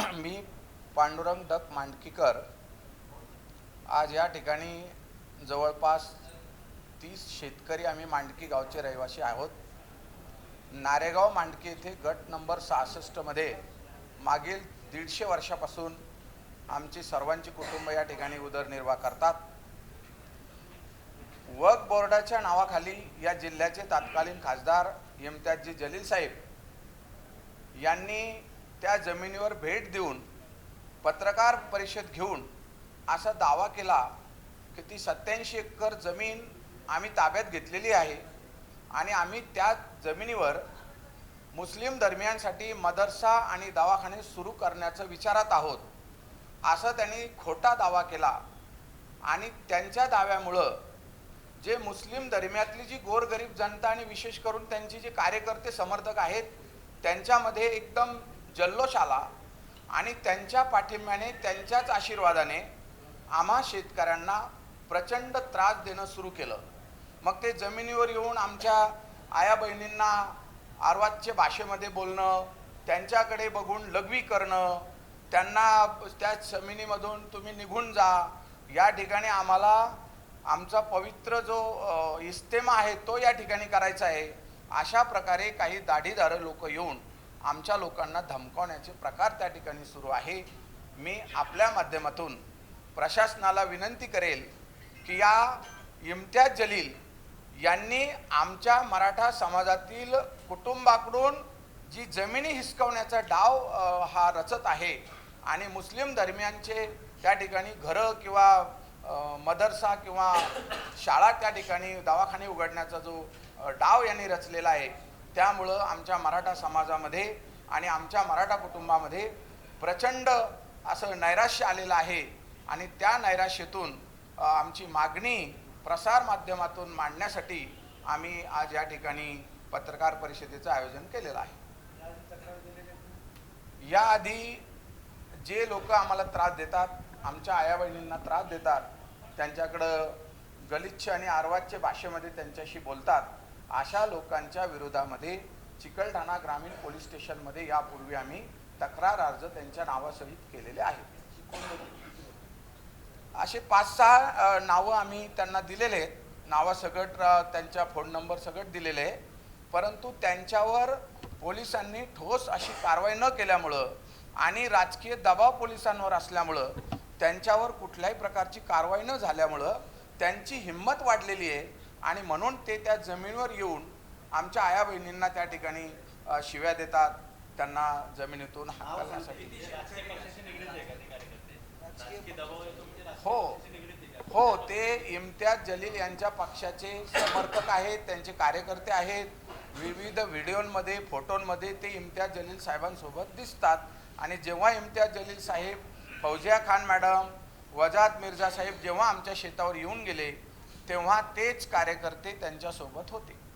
मी पांडुरंग दत्त मांडकीकर. आज या ठिकाणी जवळपास तीस शेतकरी आम्ही मांडकी गावचे रहिवासी आहोत. नारेगाव मांडकी येथे गट नंबर सहासष्टमध्ये मागील दीडशे वर्षापासून आमची सर्वांची कुटुंब या ठिकाणी उदरनिर्वाह करतात. वक बोर्डाच्या नावाखाली या जिल्ह्याचे तत्कालीन खासदार इम्तियाजी जलील साहेब यांनी त्या जमिनीवर भेट देऊन पत्रकार परिषद घेऊन असा दावा केला की ती सत्याऐंशी एकर जमीन आम्ही ताब्यात घेतलेली आहे आणि आम्ही त्या जमिनीवर मुस्लिम धर्मियांसाठी मदरसा आणि दवाखाने सुरू करण्याचं विचारात आहोत असं त्यांनी खोटा दावा केला. आणि त्यांच्या दाव्यामुळं जे मुस्लिम धर्मियातली जी गोरगरीब जनता आणि विशेष करून त्यांची जे कार्यकर्ते समर्थक आहेत त्यांच्यामध्ये एकदम जल्लोष आला आणि त्यांच्या पाठिंब्याने त्यांच्याच आशीर्वादाने आम्हा शेतकऱ्यांना प्रचंड त्रास देणं सुरू केलं. मग ते जमिनीवर येऊन आमच्या आया बहिणींना आर्वादच्या भाषेमध्ये बोलणं त्यांच्याकडे बघून लघवी करणं त्यांना त्या जमिनीमधून तुम्ही निघून जा या ठिकाणी आम्हाला आमचा पवित्र जो इस्तेमा आहे तो या ठिकाणी करायचा आहे. अशा प्रकारे काही दाढीदारं लोक येऊन आमच्या लोकांना धमकावण्याचे प्रकार त्या ठिकाणी सुरू आहे मी आपल्या माध्यमातून प्रशासनाला विनंती करेल की या इम्तियाज जलील यांनी आमच्या मराठा समाजातील कुटुंबाकडून जी जमिनी हिसकवण्याचा डाव हा रचत आहे आणि मुस्लिम धर्मियांचे त्या ठिकाणी घरं किंवा मदरसा किंवा शाळा त्या ठिकाणी दवाखाने उघडण्याचा जो डाव यांनी रचलेला आहे. त्यामुळं आमच्या मराठा समाजामध्ये आणि आमच्या मराठा कुटुंबामध्ये प्रचंड असं नैराश्य आलेलं आहे. आणि त्या नैराश्यातून आमची मागणी प्रसार माध्यमातून मांडण्यासाठी आम्ही आज या ठिकाणी पत्रकार परिषदेचं आयोजन केलेलं आहे. याआधी जे लोक आम्हाला त्रास देतात आमच्या आया बहिणींना त्रास देतात त्यांच्याकडं गलिच्छ आणि आर्वाच्य भाषेमध्ये त्यांच्याशी बोलतात अशा लोकांच्या विरोधामध्ये चिकलठाणा ग्रामीण पोलीस स्टेशनमध्ये यापूर्वी आम्ही तक्रार अर्ज त्यांच्या नावासहित केलेले आहेत. असे पाच सहा नावं आम्ही त्यांना दिलेले आहेत. नावासकट त्यांच्या फोन नंबर सगट दिलेले आहे परंतु त्यांच्यावर पोलिसांनी ठोस अशी कारवाई न केल्यामुळं आणि राजकीय दबाव पोलिसांवर असल्यामुळं त्यांच्यावर कुठल्याही प्रकारची कारवाई न झाल्यामुळं त्यांची हिंमत वाढलेली आहे. आणि म्हणून ते त्या जमिनीवर येऊन आमच्या आया बहिणींना त्या ठिकाणी शिव्या देतात. त्यांना जमिनीतून हाकलण्यासाठी. हो. हो ते इम्तियाज जलील यांच्या पक्षाचे समर्थक आहेत त्यांचे कार्यकर्ते आहेत. विविध व्हिडिओमध्ये फोटोंमध्ये ते इम्तियाज जलील साहेबांसोबत दिसतात. आणि जेव्हा इम्तियाज जलील साहेब फौजिया खान मॅडम वजात मिर्झा साहेब जेव्हा आमच्या शेतावर येऊन गेले तेव्हा तेच कार्यकर्ते त्यांच्यासोबत होते.